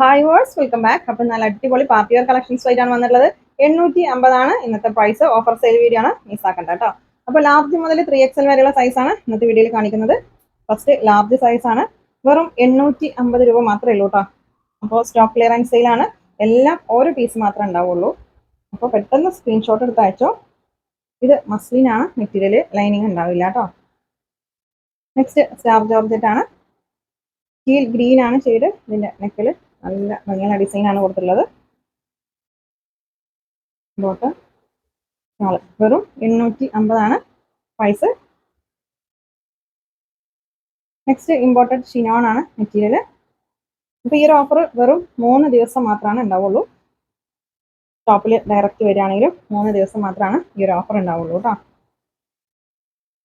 Hi verse welcome back അപ്പം നല്ല അടിപൊളി പാർട്ടി വെയർ കളക്ഷൻസ് ആയിട്ടാണ് വന്നിട്ടുള്ളത്. എണ്ണൂറ്റി അമ്പതാണ് ഇന്നത്തെ പ്രൈസ് ഓഫർ സെയിൽ വീഡിയോ ആണ്. മിസ്സാക്കണ്ട കേട്ടോ. അപ്പോൾ ലാർജ് മുതൽ ത്രീ എക്സൽ വരെയുള്ള സൈസാണ് ഇന്നത്തെ വീഡിയോയിൽ കാണിക്കുന്നത്. ഫസ്റ്റ് ലാർജ് സൈസ് ആണ്. വെറും എണ്ണൂറ്റി അമ്പത് രൂപ മാത്രമേ ഉള്ളൂ കേട്ടോ. അപ്പോൾ സ്റ്റോക്ക് ക്ലിയറൻസ് സെയിലാണ് എല്ലാം ഓരോ പീസ് മാത്രമേ ഉണ്ടാവുള്ളൂ. അപ്പോൾ പെട്ടെന്ന് സ്ക്രീൻഷോട്ട് എടുത്ത് അയച്ചോ. ഇത് മസ്ലിനാണ് മെറ്റീരിയൽ ലൈനിങ് ഉണ്ടാവില്ല കേട്ടോ. നെക്സ്റ്റ് സ്റ്റാർ ജോർജറ്റ് ആണ്. സ്റ്റീൽ ഗ്രീൻ ആണ്. ഷെയ്ഡ് ഇതിന്റെ നെക്കിൽ നല്ല ഭംഗിയുള്ള ഡിസൈനാണ് കൊടുത്തിട്ടുള്ളത്. ബോട്ട് നാളെ വെറും എണ്ണൂറ്റി അമ്പതാണ് പ്രൈസ് നെക്സ്റ്റ് ഇമ്പോർട്ടഡ് ഷിനോൺ ആണ് മെറ്റീരിയൽ അപ്പോൾ ഈ ഒരു ഓഫർ വെറും മൂന്ന് ദിവസം മാത്രമാണ് ഉണ്ടാവുള്ളൂ. ഷോപ്പിൽ ഡയറക്റ്റ് വരികയാണെങ്കിലും മൂന്ന് ദിവസം മാത്രമാണ് ഈ ഒരു ഓഫർ ഉണ്ടാവുള്ളൂ കേട്ടോ.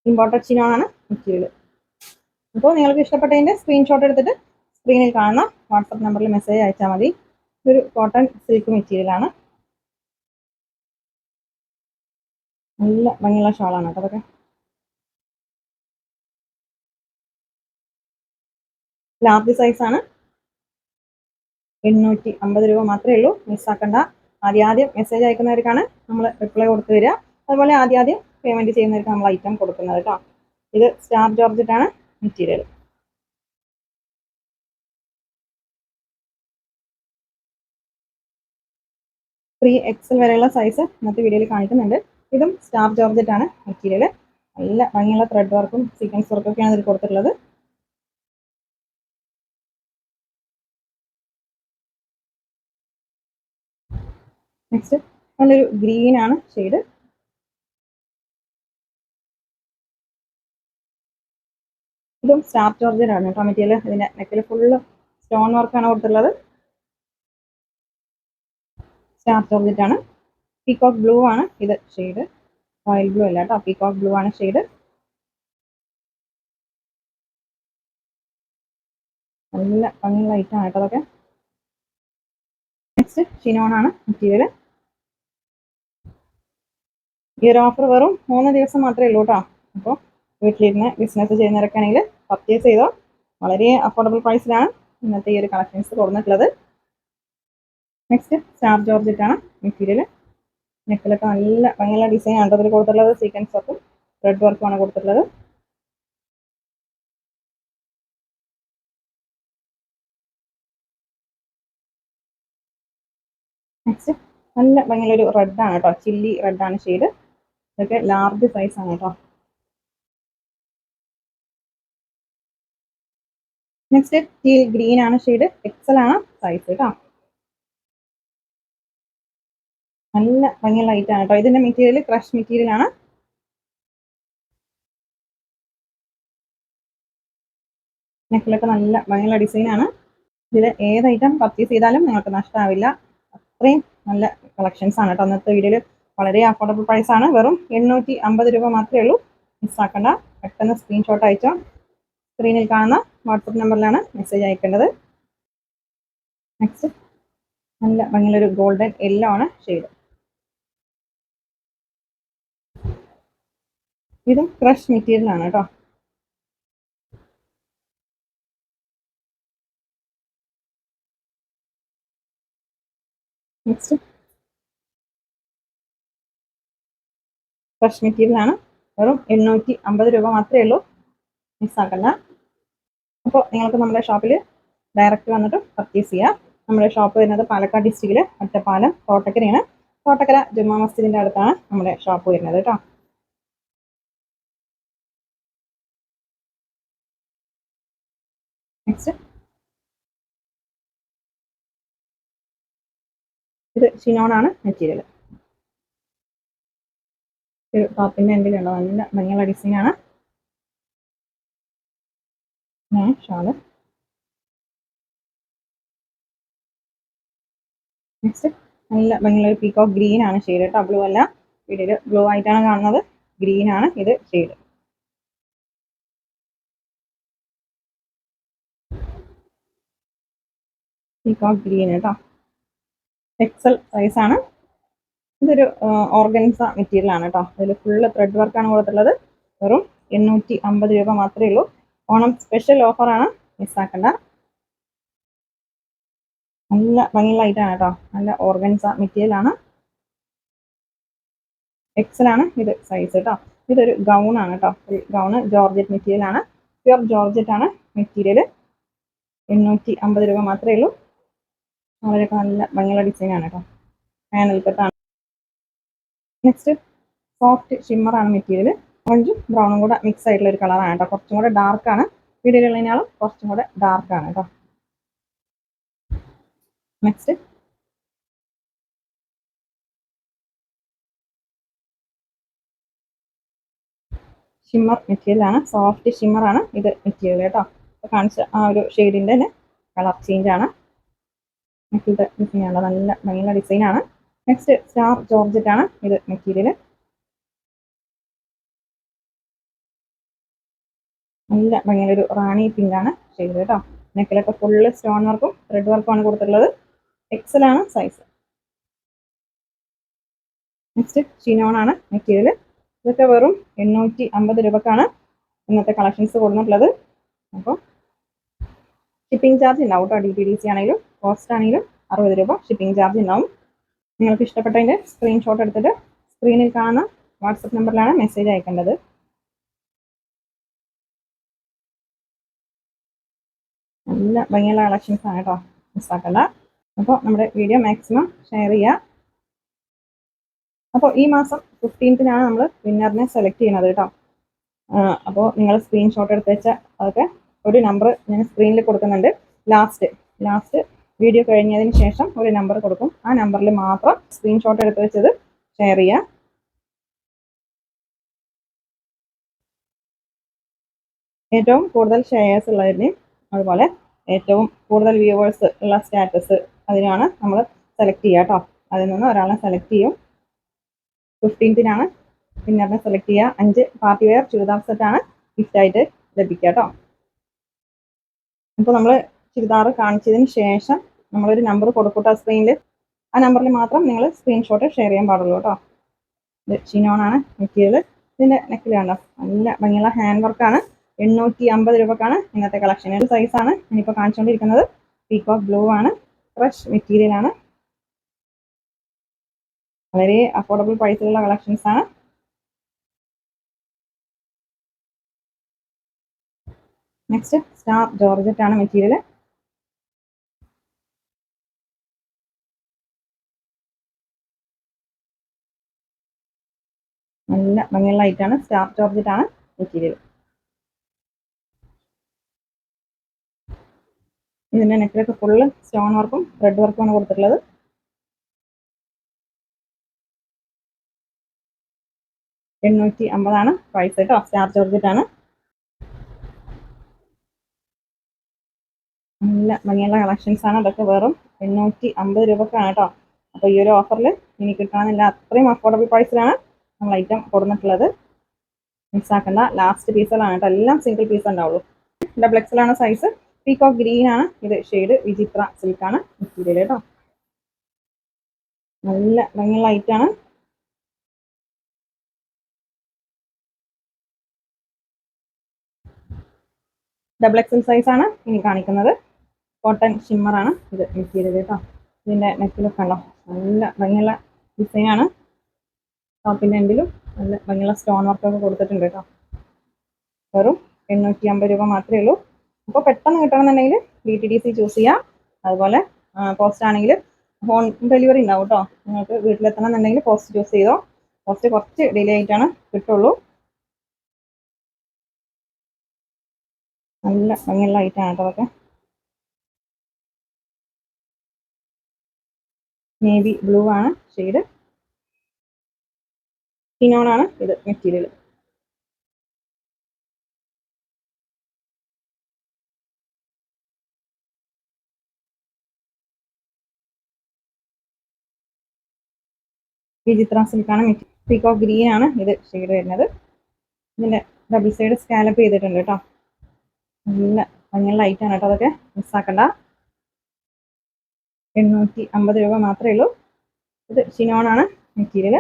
ഇമ്പോർട്ടഡ് ഷിനോൺ ആണ് മെറ്റീരിയൽ അപ്പോൾ നിങ്ങൾക്ക് ഇഷ്ടപ്പെട്ടതിന്റെ സ്ക്രീൻഷോട്ട് എടുത്തിട്ട് സ്ക്രീനിൽ കാണുന്ന വാട്സപ്പ് നമ്പറിൽ മെസ്സേജ് അയച്ചാൽ മതി. ഇതൊരു കോട്ടൺ സിൽക്ക് മെറ്റീരിയലാണ് നല്ല ഭംഗിയുള്ള ഷാളാണ് കേട്ടോ അതൊക്കെ. ലാർജ് സൈസാണ് എണ്ണൂറ്റി അമ്പത് രൂപ മാത്രമേ ഉള്ളൂ. മിസ്സാക്കണ്ട ആദ്യം ആദ്യം മെസ്സേജ് അയക്കുന്നവർക്കാണ് നമ്മൾ റിപ്ലൈ കൊടുത്തു തരിക അതുപോലെ ആദ്യം ആദ്യം പേയ്മെന്റ് ചെയ്യുന്നവർക്ക് നമ്മൾ ഐറ്റം കൊടുക്കുന്നത് കേട്ടോ. ഇത് സ്റ്റാർ ജോർജറ്റാണ് മെറ്റീരിയൽ ത്രീ എക്സൽ വരെയുള്ള സൈസ് ഇന്നത്തെ വീഡിയോയിൽ കാണിക്കുന്നുണ്ട്. ഇതും സ്റ്റാർ ജോർജറ്റ് ആണ് മെറ്റീരിയൽ നല്ല ഭംഗിയുള്ള ത്രെഡ് വർക്കും സീക്വൻസ് വർക്കും ഒക്കെയാണ് ഇതിൽ കൊടുത്തിട്ടുള്ളത്. നെക്സ്റ്റ് നല്ലൊരു ഗ്രീൻ ആണ് ഷെയ്ഡ് ഇതും സ്റ്റാർ ജോർജറ്റ് ആണ്. കേട്ടോ മെറ്റീരിയൽ ഇതിന്റെ നെക്കിൽ ഫുള്ള് സ്റ്റോൺ വർക്കാണ് കൊടുത്തിട്ടുള്ളത്. സ്റ്റാർ പറഞ്ഞിട്ടാണ് ആണ് പീകോക്ക് ബ്ലൂ ആണ് ഇത് ഷെയ്ഡ് റോയൽ ബ്ലൂ അല്ല കേട്ടോ പീകോക്ക് ബ്ലൂ ആണ് ഷെയ്ഡ് നല്ല ഭംഗിയുള്ള ലൈറ്റ് ആണ് കേട്ടോ അതൊക്കെ. നെക്സ്റ്റ് ഷിനോൺ ആണ് മെറ്റീരിയൽ ഈ ഒരു ഓഫർ വെറും മൂന്ന് ദിവസം മാത്രമേ ഉള്ളൂ കേട്ടോ അപ്പോൾ വീട്ടിലിരുന്ന് ബിസിനസ് ചെയ്യുന്നവരൊക്കെ ആണെങ്കിൽ പർച്ചേസ് ചെയ്തോ. വളരെ അഫോർഡബിൾ പ്രൈസിലാണ് ഇന്നത്തെ ഈ ഒരു കളക്ഷൻസ് കൊടുത്തിട്ടുള്ളത് നെക്സ്റ്റ് സ്റ്റാർ ആണ്. മെറ്റീരിയൽ നെക്കിലൊക്കെ നല്ല ഭയങ്കര ഡിസൈൻ ആണ്. അതിൽ കൊടുത്തിട്ടുള്ളത് സീക്വൻസ് വർക്കും റെഡ് വർക്കും ആണ് കൊടുത്തിട്ടുള്ളത്. നെക്സ്റ്റ് നല്ല ഭയങ്കര ഒരു റെഡാണ് കേട്ടോ ചില്ലി റെഡാണ് ഷെയ്ഡ് ഇതൊക്കെ ലാർജ് സൈസ് ആണ് കേട്ടോ നെക്സ്റ്റ് ഗ്രീൻ ആണ് ഷെയ്ഡ് എക്സൽ ആണ് സൈസ് കേട്ടോ നല്ല ഭംഗിയുള്ള ലൈറ്റ് ആണ് കേട്ടോ ഇതിന്റെ മെറ്റീരിയൽ ക്രഷ് മെറ്റീരിയൽ ആണ്. നെക്കിലൊക്കെ നല്ല ഭംഗിയുള്ള ഡിസൈൻ ആണ്. ഇതിൽ ഏത് ഐറ്റം പർച്ചേസ് ചെയ്താലും നിങ്ങൾക്ക് നഷ്ടമാവില്ല അത്രയും നല്ല കളക്ഷൻസ് ആണ് കേട്ടോ അന്നത്തെ വീഡിയോയിൽ വളരെ അഫോർഡബിൾ പ്രൈസ് ആണ്. വെറും എണ്ണൂറ്റി അമ്പത് രൂപ മാത്രമേ ഉള്ളൂ. മിസ്സാക്കണ്ട പെട്ടെന്ന് സ്ക്രീൻഷോട്ട് അയച്ചോ. സ്ക്രീനിൽ കാണുന്ന വാട്സപ്പ് നമ്പറിലാണ് മെസ്സേജ് അയക്കേണ്ടത്. നെക്സ്റ്റ് നല്ല ഭംഗിയുള്ളൊരു ഗോൾഡൻ യെല്ലോ ആണ് ഷെയ്ഡ് ഇതും ക്രഷ് മെറ്റീരിയൽ ആണ് കേട്ടോ. നെക്സ്റ്റ് മെറ്റീരിയൽ ആണ്. വെറും എണ്ണൂറ്റി അമ്പത് രൂപ മാത്രമേ ഉള്ളൂ. മിസ്സാക്കണ്ട അപ്പോൾ നിങ്ങൾക്ക് നമ്മുടെ ഷോപ്പിൽ ഡയറക്റ്റ് വന്നിട്ട് പർച്ചേസ് ചെയ്യാം. നമ്മുടെ ഷോപ്പ് വരുന്നത് പാലക്കാട് ഡിസ്ട്രിക്റ്റിൽ ഒറ്റപ്പാലം കോട്ടക്കരയാണ്. കോട്ടക്കര ജുമാ മസ്ജിദിന്റെ അടുത്താണ് നമ്മുടെ ഷോപ്പ് വരുന്നത് കേട്ടോ. നെക്സ്റ്റ് ഇത് ആണ് മെറ്റീരിയൽ ഒരു ടോപ്പിന്റെ എൻഡിലുണ്ടോ നല്ല ഭംഗിയുള്ള ഡിസൈൻ ആണ്. ഷാൾ. നെക്സ്റ്റ് നല്ല ഭംഗിയുള്ള പീക്കോ ഗ്രീൻ ആണ് ഷെയ്ഡ് കേട്ടോ ബ്ലൂ അല്ല. വീഡിയോയിൽ ബ്ലൂ ആയിട്ടാണ് കാണുന്നത്. ഗ്രീൻ ആണ് ഇത് ഷെയ്ഡ് പീക്കോക്ക് ഗ്രീൻ കേട്ടോ എക്സൽ സൈസ് ആണ്. ഇതൊരു ഓർഗൻസ മെറ്റീരിയൽ ആണ് കേട്ടോ അതിൽ ഫുള്ള് ത്രെഡ് വർക്കാണ് കൊടുത്തിട്ടുള്ളത്. വെറും എണ്ണൂറ്റി അമ്പത് രൂപ മാത്രമേ ഉള്ളൂ. ഓണം സ്പെഷ്യൽ ഓഫറാണ് മിസ്സാക്കണ്ട നല്ല ഭംഗിയുള്ള ഐറ്റാണ് കേട്ടോ നല്ല ഓർഗൻസ എക്സൽ ആണ്. ഇത് സൈസ് കേട്ടോ ഇതൊരു ഗൗൺ ആണ് കേട്ടോ ഗൗണ് ജോർജറ്റ് മെറ്റീരിയൽ ആണ്. പ്യുർ ജോർജറ്റ് ആണ് മെറ്റീരിയൽ എണ്ണൂറ്റി അമ്പത് രൂപ മാത്രമേ ഉള്ളൂ. അവരൊക്കെ നല്ല ഭംഗിയുള്ള ഡിസൈൻ ആണ് കേട്ടോ. പാനൽ കട്ടാണ് നെക്സ്റ്റ് സോഫ്റ്റ് ഷിമ്മർ ആണ് മെറ്റീരിയൽ ഓറഞ്ചും ബ്രൗണും കൂടെ മിക്സ് ആയിട്ടുള്ള ഒരു കളറാണ് കേട്ടോ. കുറച്ചും കൂടെ ഡാർക്ക് ആണ്. വീഡിയോയിലുള്ളതിനാളും കുറച്ചും കൂടെ ഡാർക്ക് ആണ് കേട്ടോ. നെക്സ്റ്റ് ഷിമ്മർ മെറ്റീരിയൽ ആണ്. സോഫ്റ്റ് ഷിമ്മർ ആണ് ഇത് മെറ്റീരിയൽ കേട്ടോ. കാണിച്ച ആ ഒരു ഷെയ്ഡിന്റെ തന്നെ കളർ ചേഞ്ച് ഡിസൈൻ ആണ്. നല്ല നല്ല ഡിസൈൻ ആണ്. നെക്സ്റ്റ് സ്റ്റാർ ജോർജറ്റ് ആണ് ഇത് മെറ്റീരിയൽ നല്ല ഭംഗിയുള്ള ഒരു റാണി ആണ് ചെയ്തത് കേട്ടോ. നെക്കിലൊക്കെ ഫുള്ള് സ്റ്റോൺ വർക്കും ത്രെഡ് വർക്കും ആണ് കൊടുത്തിട്ടുള്ളത്. എക്സൽ ആണ് സൈസ് നെക്സ്റ്റ് ഷിനോൺ ആണ് മെറ്റീരിയൽ ഇതൊക്കെ വെറും എണ്ണൂറ്റി അമ്പത് രൂപക്കാണ് ഇന്നത്തെ കളക്ഷൻസ് കൊടുത്തിട്ടുള്ളത് അപ്പോൾ ഷിപ്പിംഗ് ചാർജ് ഉണ്ടാവും കേട്ടോ ഡി ടി ഡി സി ആണെങ്കിലും. കോസ്റ്റ് ആണെങ്കിലും അറുപത് രൂപ ഷിപ്പിംഗ് ചാർജ് ഉണ്ടാവും. നിങ്ങൾക്ക് ഇഷ്ടപ്പെട്ടതിന്റെ സ്ക്രീൻഷോട്ട് എടുത്തിട്ട് സ്ക്രീനിൽ കാണുന്ന വാട്സപ്പ് നമ്പറിലാണ് മെസ്സേജ് അയക്കേണ്ടത്. നല്ല ഭംഗിയുള്ള കളക്ഷൻസ് ആണ് കേട്ടോ മിസ്സാക്കണ്ട. അപ്പോൾ നമ്മുടെ വീഡിയോ മാക്സിമം ഷെയർ ചെയ്യുക അപ്പോൾ ഈ മാസം ഫിഫ്റ്റീൻത്തിനാണ് നമ്മൾ വിന്നറിനെ സെലക്ട് ചെയ്യുന്നത് കേട്ടോ അപ്പോൾ നിങ്ങൾ സ്ക്രീൻഷോട്ട് എടുത്ത് വെച്ച അതൊക്കെ ഒരു നമ്പർ ഞാൻ സ്ക്രീനിൽ കൊടുക്കുന്നുണ്ട്. ലാസ്റ്റ് ലാസ്റ്റ് വീഡിയോ കഴിഞ്ഞതിന് ശേഷം ഒരു നമ്പർ കൊടുക്കും. ആ നമ്പറിൽ മാത്രം സ്ക്രീൻഷോട്ട് എടുത്ത് വെച്ചത് ഷെയർ ചെയ്യുക. ഏറ്റവും കൂടുതൽ ഷെയർസ് ഉള്ളതിന് അതുപോലെ ഏറ്റവും കൂടുതൽ വ്യൂവേഴ്സ് ഉള്ള സ്റ്റാറ്റസ് അതിനാണ് നമ്മൾ സെലക്ട് ചെയ്യുക കേട്ടോ അതിൽ നിന്ന് ഒരാളെ സെലക്ട് ചെയ്യും. ഫിഫ്റ്റീൻത്തിനാണ് വിന്നറിനെ സെലക്ട് ചെയ്യുക. അഞ്ച് പാർട്ടി വെയർ ചുരിദാർ സെറ്റാണ് ഗിഫ്റ്റായിട്ട് ലഭിക്കുക കേട്ടോ അപ്പോൾ നമ്മൾ ചുരിദാർ കാണിച്ചതിന് ശേഷം നമ്മളൊരു നമ്പർ കൊടുക്കൂട്ടോ സ്ക്രീനിൽ ആ നമ്പറിൽ മാത്രം നിങ്ങൾ സ്ക്രീൻഷോട്ട് ഷെയർ ചെയ്യാൻ പാടുള്ളൂ കേട്ടോ. ഇത് ഷിനോണാണ് ഇതിന്റെ നെക്കിൽ നല്ല ഭംഗിയുള്ള ഹാൻഡ് വർക്കാണ് എണ്ണൂറ്റി അമ്പത് രൂപക്കാണ് ഇന്നത്തെ കളക്ഷൻ ഒരു സൈസാണ് ഞാനിപ്പോൾ കാണിച്ചുകൊണ്ടിരിക്കുന്നത് പീക്കോക്ക് ബ്ലൂ ആണ്. ഫ്രഷ് മെറ്റീരിയൽ ആണ്. വളരെ അഫോർഡബിൾ പ്രൈസിലുള്ള കളക്ഷൻസ് ആണ്. നെക്സ്റ്റ് സ്റ്റാർ ജോർജറ്റ് ആണ് മെറ്റീരിയൽ നല്ല ഭംഗിയുള്ള സ്റ്റാർ ജോർജറ്റ് ആണ് മെറ്റീരിയൽ ഇതിന്റെ നെക്കിലൊക്കെ ഫുള്ള് സ്റ്റോൺ വർക്കും ത്രെഡ് വർക്കും ആണ് കൊടുത്തിട്ടുള്ളത്. എണ്ണൂറ്റി അമ്പതാണ് പ്രൈസ് കേട്ടോ. സ്റ്റാർ ജോർജറ്റ് ആണ് നല്ല ഭംഗിയുള്ള കളക്ഷൻസ് ആണ്. അതൊക്കെ വെറും എണ്ണൂറ്റി അമ്പത് രൂപക്കാണ് കേട്ടോ. അപ്പോൾ ഈ ഒരു ഓഫറിൽ ഇനി കിട്ടാനില്ല അത്രയും അഫോർഡബിൾ പ്രൈസിലാണ് നമ്മൾ ഐറ്റം കൊടുത്തിട്ടുള്ളത് മിസ്സാക്കണ്ട ലാസ്റ്റ് പീസുകളാണ് കേട്ടോ. എല്ലാം സിംഗിൾ പീസ് ഉണ്ടാവുള്ളൂ. ഡബിൾ എക്സലാണ് സൈസ് പീക്ക് ഓഫ് ഗ്രീൻ ആണ്. ഇത് ഷെയ്ഡ് വിചിത്ര സിൽക്ക് ആണ്. മെറ്റീരിയൽ കേട്ടോ. നല്ല ഭംഗിയുള്ള ആണ്. ഡബിൾ എക്സൽ സൈസ് ആണ് ഇനി കാണിക്കുന്നത്. കോട്ടൺ ഷിമ്മർ ആണ്. ഇത് മെറ്റീരിയൽ കേട്ടോ. ഇതിന്റെ നെക്കിലൊക്കെ ഉണ്ടോ നല്ല ഭംഗിയുള്ള ഡിസൈൻ ആണ് എങ്കിലും നല്ല ഭംഗിയുള്ള സ്റ്റോൺ വർക്കൊക്കെ കൊടുത്തിട്ടുണ്ട് കേട്ടോ. വെറും എണ്ണൂറ്റി അമ്പത് രൂപ മാത്രമേ ഉള്ളൂ. അപ്പോൾ പെട്ടെന്ന് കിട്ടണമെന്നുണ്ടെങ്കിൽ D T D C choose ചെയ്യാം. അതുപോലെ പോസ്റ്റ് ആണെങ്കിൽ ഹോം ഡെലിവറി ഉണ്ടാവും കേട്ടോ. നിങ്ങൾക്ക് വീട്ടിലെത്തണം എന്നുണ്ടെങ്കിൽ പോസ്റ്റ് ചൂസ് ചെയ്തോ? പോസ്റ്റ് കുറച്ച് ഡിലേ ആയിട്ടാണ് കിട്ടുള്ളൂ. നല്ല ഭംഗിയുള്ള ഐറ്റാണ് കേട്ടോ അതൊക്കെ. നേവി ബ്ലൂ ആണ് ഷെയ്ഡ് ആണ് ഇത് മെറ്റീരിയൽ വിചിത്ര സിൽക്കാണ് പീക്കോ ഗ്രീൻ ആണ് ഇത് ഷെയ്ഡ് വരുന്നത്. ഇതിന്റെ ഡബിൾ സൈഡ് സ്കാലപ്പ് ചെയ്തിട്ടുണ്ട് കേട്ടോ. നല്ല ലൈറ്റ് ആണ് കേട്ടോ അതൊക്കെ. മിസ്സാക്കണ്ട എണ്ണൂറ്റി അമ്പത് രൂപ മാത്രമേ ഉള്ളൂ. ഇത് ഷിനോൺ ആണ് മെറ്റീരിയൽ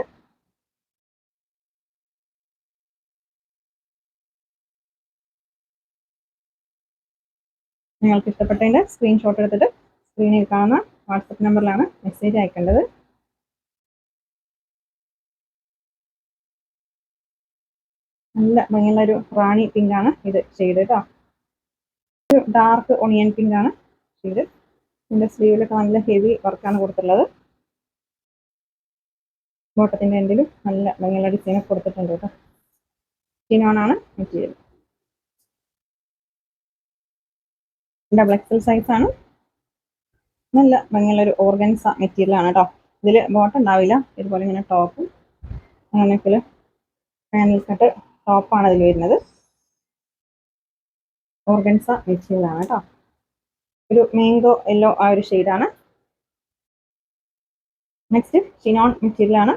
നിങ്ങൾക്ക് ഇഷ്ടപ്പെട്ടതിന്റെ സ്ക്രീൻഷോട്ട് എടുത്തിട്ട് സ്ക്രീനിൽ കാണുന്ന വാട്സപ്പ് നമ്പറിലാണ് മെസ്സേജ് അയക്കേണ്ടത്. നല്ല ഭംഗിയുള്ള ഒരു റാണി ആണ് ഇത് ഷെയ്ഡ് കേട്ടോ ഒരു ഡാർക്ക് ഒണിയൻ പിങ്ക് ആണ് ഷെയ്ഡ് ഇതിന്റെ സ്ലീവിലൊക്കെ നല്ല ഹെവി വർക്കാണ് കൊടുത്തിട്ടുള്ളത്. ബോട്ടത്തിന്റെ എൻഡിലും നല്ല ഭംഗിയുള്ള ഡിസൈനൊക്കെ കൊടുത്തിട്ടുണ്ട് കേട്ടോ ചിനോണാണ് മെറ്റീരിയൽ ഡബിൾ എക്സൽ ആണ്. നല്ല ഭംഗിയുള്ള ഒരു ഓർഗൻസ മെറ്റീരിയൽ ആണ് കേട്ടോ ഇതിൽ ബോട്ടം ഉണ്ടാവില്ല. ഇതുപോലെ ഇങ്ങനെ ടോപ്പും അങ്ങനെയൊക്കെ പാനൽ കട്ട് ടോപ്പാണ് അതിൽ വരുന്നത്. ഓർഗൻസ മെറ്റീരിയൽ ആണ് കേട്ടോ ഒരു മാംഗോ യെല്ലോ ആ ഒരു ഷെയ്ഡാണ് നെക്സ്റ്റ് ഷിനോൺ മെറ്റീരിയൽ ആണ്.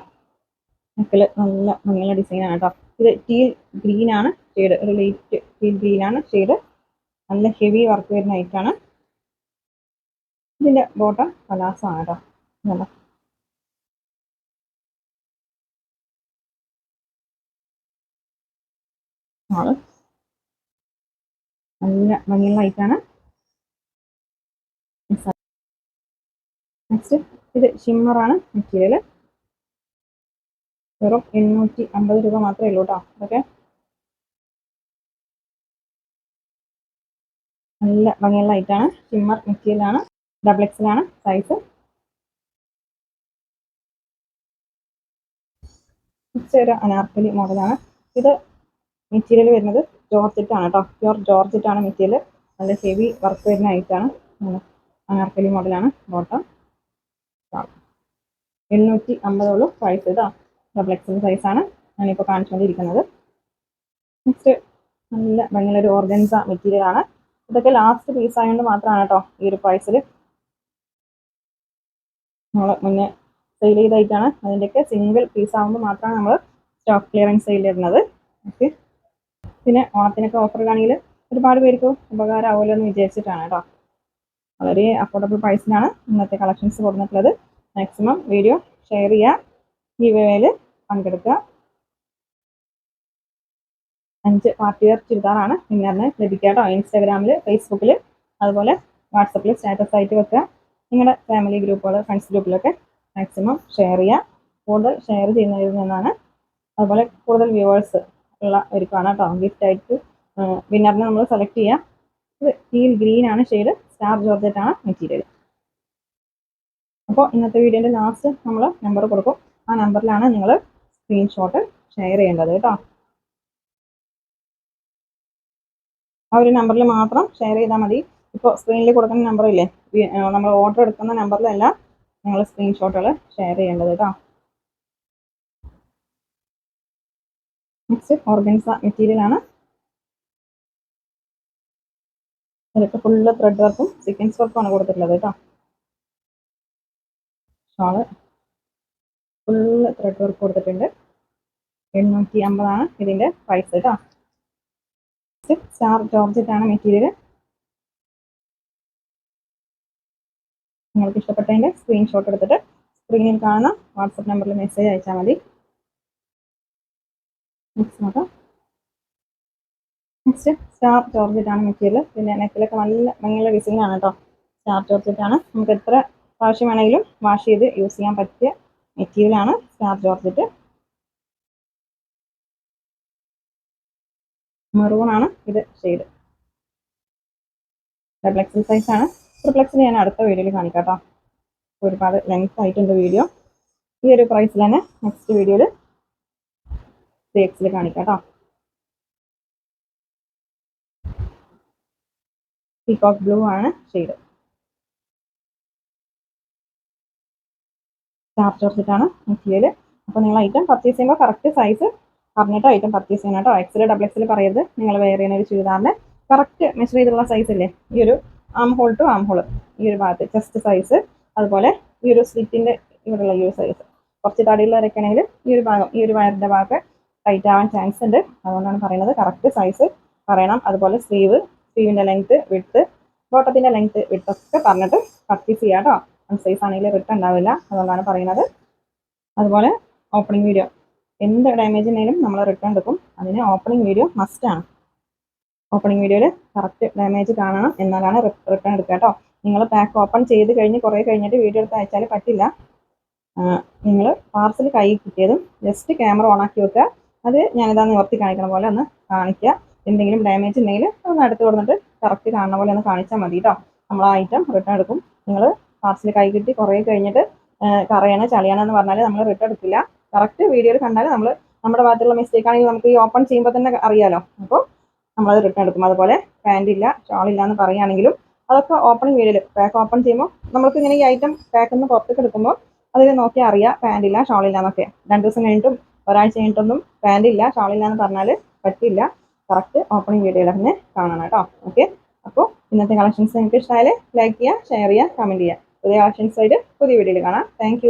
നെക്കിൽ നല്ല ഭംഗിയുള്ള ഡിസൈൻ ആണ് കേട്ടോ ഇത് ടീൽ ഗ്രീൻ ആണ്. ഷെയ്ഡ് ഒരു ലൈറ്റ് ടീൽ ഗ്രീൻ ആണ്. ഷെയ്ഡ് നല്ല ഹെവി വർക്ക് വരുന്ന ഐറ്റാണ് ഇതിന്റെ ബോട്ടം പലാസമാണ് കേട്ടോ നല്ല നല്ല ഭംഗിയുള്ള ഐറ്റാണ് നെക്സ്റ്റ് ഇത് ഷിമ്മറാണ് മെറ്റീരിയൽ വെറും എണ്ണൂറ്റി അമ്പത് രൂപ മാത്രമേ ഉള്ളൂ കേട്ടോ അതൊക്കെ നല്ല ഭംഗിയുള്ള ഐറ്റാണ് ഷിമ്മർ മെറ്റീരിയലാണ് ഡബിൾ എക്സിലാണ് സൈസ് ഒരു അനാർക്കലി മോഡലാണ് ഇത് മെറ്റീരിയൽ വരുന്നത് ജോർജറ്റാണ് കേട്ടോ പ്യുവർ ജോർജറ്റാണ് മെറ്റീരിയൽ നല്ല ഹെവി വർക്ക് വരുന്ന ഐറ്റാണ് അനാർക്കലി മോഡലാണ് ബോട്ടം എണ്ണൂറ്റി അമ്പതോളം സൈസ് ഇതാ ഡബിൾ എക്സൽ സൈസാണ് ഞാനിപ്പോൾ കാണിച്ചുകൊണ്ടിരിക്കുന്നത് നെക്സ്റ്റ് നല്ല ഭംഗിയുള്ള ഒരു ഓർഗൻസ മെറ്റീരിയൽ ആണ്. ഇതൊക്കെ ലാസ്റ്റ് പീസ് ആയതുകൊണ്ട് മാത്രമാണ് കേട്ടോ ഈ ഒരു പ്രൈസിൽ നമ്മൾ മുന്നേ സെയിൽ ചെയ്തായിട്ടാണ് അതിന്റെയൊക്കെ സിംഗിൾ പീസ് ആകുമ്പോൾ മാത്രമാണ് നമ്മൾ സ്റ്റോക്ക് ക്ലിയറൻസ് സെയിൽ ഇടുന്നത്. ഓക്കെ പിന്നെ ഓണത്തിനൊക്കെ ഓഫർ ആണെങ്കിൽ ഒരുപാട് പേർക്ക് ഉപകാരമാവുമല്ലോ എന്ന് വിചാരിച്ചിട്ടാണ് കേട്ടോ വളരെ അഫോർഡബിൾ പ്രൈസിനാണ് ഇന്നത്തെ കളക്ഷൻസ് കൊടുത്തിട്ടുള്ളത് മാക്സിമം വീഡിയോ ഷെയർ ചെയ്യുക ഈ വേയിൽ പങ്കെടുക്കുക. അഞ്ച് പാർട്ടി വെയർ ചുരിദാറാണ് വിന്നറിന് ലഭിക്കുക കേട്ടോ ഇൻസ്റ്റാഗ്രാമിൽ ഫേസ്ബുക്കിൽ അതുപോലെ വാട്സപ്പിൽ സ്റ്റാറ്റസ് ആയിട്ട് വെക്കുക. നിങ്ങളുടെ ഫാമിലി ഗ്രൂപ്പുകൾ ഫ്രണ്ട്സ് ഗ്രൂപ്പിലൊക്കെ മാക്സിമം ഷെയർ ചെയ്യുക. കൂടുതൽ ഷെയർ ചെയ്യുന്നതിൽ നിന്നാണ് അതുപോലെ കൂടുതൽ വ്യൂവേഴ്സ് ഉള്ള ഒരുക്കാണ് കേട്ടോ ഗിഫ്റ്റ് ആയിട്ട് വിന്നറിനെ നമ്മൾ സെലക്ട് ചെയ്യുക. ഇത് ടീൽ ഗ്രീൻ ആണ് ഷെയ്ഡ് സ്റ്റാർ ജോർജറ്റ് ആണ് മെറ്റീരിയൽ അപ്പോൾ ഇന്നത്തെ വീഡിയോന്റെ ലാസ്റ്റ് നമ്മൾ നമ്പർ കൊടുക്കും. ആ നമ്പറിലാണ് നിങ്ങൾ സ്ക്രീൻഷോട്ട് ഷെയർ ചെയ്യേണ്ടത് കേട്ടോ. ആ ഒരു നമ്പറിൽ മാത്രം ഷെയർ ചെയ്താൽ മതി. ഇപ്പോൾ സ്ക്രീനിൽ കൊടുക്കുന്ന നമ്പറില്ലേ നമ്മൾ ഓർഡർ എടുക്കുന്ന നമ്പറിലല്ല നിങ്ങൾ സ്ക്രീൻഷോട്ടുകൾ ഷെയർ ചെയ്യേണ്ടത് കേട്ടോ നെക്സ്റ്റ് ഓർഗൻസ മെറ്റീരിയൽ ആണ്. ഇതിലൊക്കെ ഫുള്ള് ത്രെഡ് വർക്കും സീക്വൻസ് വർക്കും ആണ് കൊടുത്തിട്ടുള്ളത് കേട്ടോ ഷാൾ. ഫുള്ള് ത്രെഡ് വർക്ക് കൊടുത്തിട്ടുണ്ട്. എണ്ണൂറ്റി അമ്പതാണ് ഇതിന്റെ പ്രൈസ് കേട്ടോ സ്റ്റാർ ജോർജറ്റ് ആണ് മെറ്റീരിയൽ നിങ്ങൾക്ക് ഇഷ്ടപ്പെട്ടതിന്റെ സ്ക്രീൻഷോട്ട് എടുത്തിട്ട് സ്ക്രീനിൽ കാണുന്ന വാട്സപ്പ് നമ്പറിൽ മെസ്സേജ് അയച്ചാൽ മതി. സ്റ്റാർ ജോർജറ്റ് ആണ് മെറ്റീരിയൽ പിന്നെ നെക്കിലൊക്കെ നല്ല ഭംഗിയുള്ള ആണ് കേട്ടോ സ്റ്റാർ ജോർജറ്റ് ആണ് നമുക്ക് എത്ര പ്രാവശ്യം വേണമെങ്കിലും വാഷ് ചെയ്ത് യൂസ് ചെയ്യാൻ പറ്റിയ മെറ്റീരിയൽ ആണ് സ്റ്റാർ ജോർജറ്റ് മെറൂൺ ആണ് ഇത് ഷെയ്ഡ് ഡബിൾ സൈസ് ആണ്. ട്രിപ്ലക്സിൽ ഞാൻ അടുത്ത വീഡിയോയിൽ കാണിക്കാം കേട്ടോ. ഒരുപാട് ലെങ്ത് ആയിട്ടുണ്ട് വീഡിയോ ഈ ഒരു പ്രൈസിൽ തന്നെ നെക്സ്റ്റ് വീഡിയോയിൽ ത്രീ കാണിക്കാം കേട്ടോ. പീകോക്ക് ബ്ലൂ ആണ് ഷെയ്ഡ് ചാർജ് ചോർച്ചിട്ടാണ് മെറ്റീരിയൽ അപ്പോൾ നിങ്ങൾ ഐറ്റം പർച്ചേസ് ചെയ്യുമ്പോൾ കറക്റ്റ് സൈസ് പറഞ്ഞിട്ട് ഐറ്റം പർച്ചേസ് ചെയ്യണം കേട്ടോ ഡബിൾ എക്സിൽ പറയരുത്. നിങ്ങൾ വെയർ ചെയ്യുന്ന ഒരു ചുരിദാറിന് കറക്റ്റ് മെഷർ ചെയ്തുള്ള സൈസ് ഇല്ലേ ഈ ഒരു arm hole to arm hole ഈ ഒരു ഭാഗത്ത് ചെസ്റ്റ് സൈസ് അതുപോലെ ഈ ഒരു സ്ലിറ്റിന്റെ ഇവിടെയുള്ള ഈ ഒരു സൈസ് കുറച്ച് തടിയുള്ളവരൊക്കെ ആണെങ്കിൽ ഈ ഒരു ഭാഗം ഈ ഒരു വയറിന്റെ ഭാഗത്ത് ടൈറ്റ് ആവാൻ ചാൻസ് ഉണ്ട്. അതുകൊണ്ടാണ് പറയുന്നത് കറക്റ്റ് സൈസ് പറയണം. അതുപോലെ സ്ലീവ് സ്ലീവിന്റെ ലെങ്ത്ത് വിട്ട് ബോട്ടത്തിന്റെ ലെങ്ത്ത് വിട്ടൊക്കെ പറഞ്ഞിട്ട് പർച്ചേസ് ചെയ്യാം കേട്ടോ സൈസ് ആണെങ്കിൽ റിട്ടേൺ ഉണ്ടാവില്ല. അതുകൊണ്ടാണ് പറയുന്നത്. അതുപോലെ ഓപ്പണിംഗ് വീഡിയോ എന്ത് ഡാമേജ് ഉണ്ടെങ്കിലും നമ്മൾ റിട്ടേൺ എടുക്കും. അതിന് ഓപ്പണിംഗ് വീഡിയോ മസ്റ്റ് ആണ്. ഓപ്പണിംഗ് വീഡിയോയിൽ കറക്റ്റ് ഡാമേജ് കാണണം എന്നാലാണ് റിട്ടേൺ എടുക്കുക കേട്ടോ നിങ്ങൾ പാക്ക് ഓപ്പൺ ചെയ്ത് കഴിഞ്ഞ് കുറേ കഴിഞ്ഞിട്ട് വീഡിയോ എടുത്ത് അയച്ചാൽ പറ്റില്ല. നിങ്ങൾ പാർസൽ കൈ കിട്ടിയതും ജസ്റ്റ് ക്യാമറ ഓൺ ആക്കി വെക്കുക. അത് ഞാനിതാ നിവർത്തി കാണിക്കണ പോലെ ഒന്ന് കാണിക്കുക. എന്തെങ്കിലും ഡാമേജ് ഉണ്ടെങ്കിൽ ഒന്ന് അടുത്ത് കൊടുത്തിട്ട് കറക്റ്റ് കാണുന്ന പോലെ ഒന്ന് കാണിച്ചാൽ മതി കേട്ടോ നമ്മൾ ആ ഐറ്റം റിട്ടേൺ എടുക്കും. നിങ്ങൾ പാർസൽ കൈ കിട്ടി കുറേ കഴിഞ്ഞിട്ട് കറയാണ് ചളിയാണെന്ന് പറഞ്ഞാൽ നമ്മൾ റിട്ടേൺ എടുക്കില്ല. കറക്റ്റ് വീഡിയോയിൽ കണ്ടാൽ നമ്മൾ നമ്മുടെ ഭാഗത്തുള്ള മിസ്റ്റേക്ക് ആണെങ്കിൽ നമുക്ക് ഈ ഓപ്പൺ ചെയ്യുമ്പോൾ തന്നെ അറിയാലോ. അപ്പോൾ നമ്മളത് റിട്ടേൺ എടുക്കും. അതുപോലെ പാന്റ് ഇല്ല ഷാൾ ഇല്ല എന്ന് പറയുകയാണെങ്കിലും അതൊക്കെ ഓപ്പണിംഗ് വീഡിയോയിൽ പാക്ക് ഓപ്പൺ ചെയ്യുമ്പോൾ നമുക്ക് ഇങ്ങനെ ഈ ഐറ്റം പാക്കിൽ നിന്ന് പുറത്തേക്ക് എടുക്കുമ്പോൾ അതിൽ നോക്കിയാൽ അറിയാം പാന്റ് ഷാൾ ഇല്ല എന്നൊക്കെ. രണ്ട് ദിവസം കഴിഞ്ഞിട്ടും ഒരാഴ്ച കഴിഞ്ഞിട്ടൊന്നും പാന്റ് ഷാൾ ഇല്ല എന്ന് പറഞ്ഞാൽ പറ്റില്ല. കറക്റ്റ് ഓപ്പണിംഗ് വീഡിയോയിൽ തന്നെ കാണണം കേട്ടോ. ഓക്കെ അപ്പോൾ ഇന്നത്തെ കളക്ഷൻസ് നിങ്ങൾക്ക് ഇഷ്ടമായാൽ ലൈക്ക് ചെയ്യുക ഷെയർ ചെയ്യുക കമന്റ് ചെയ്യുക പുതിയ കളക്ഷൻസ് ആയിട്ട് പുതിയ വീഡിയോയിൽ കാണാം. താങ്ക്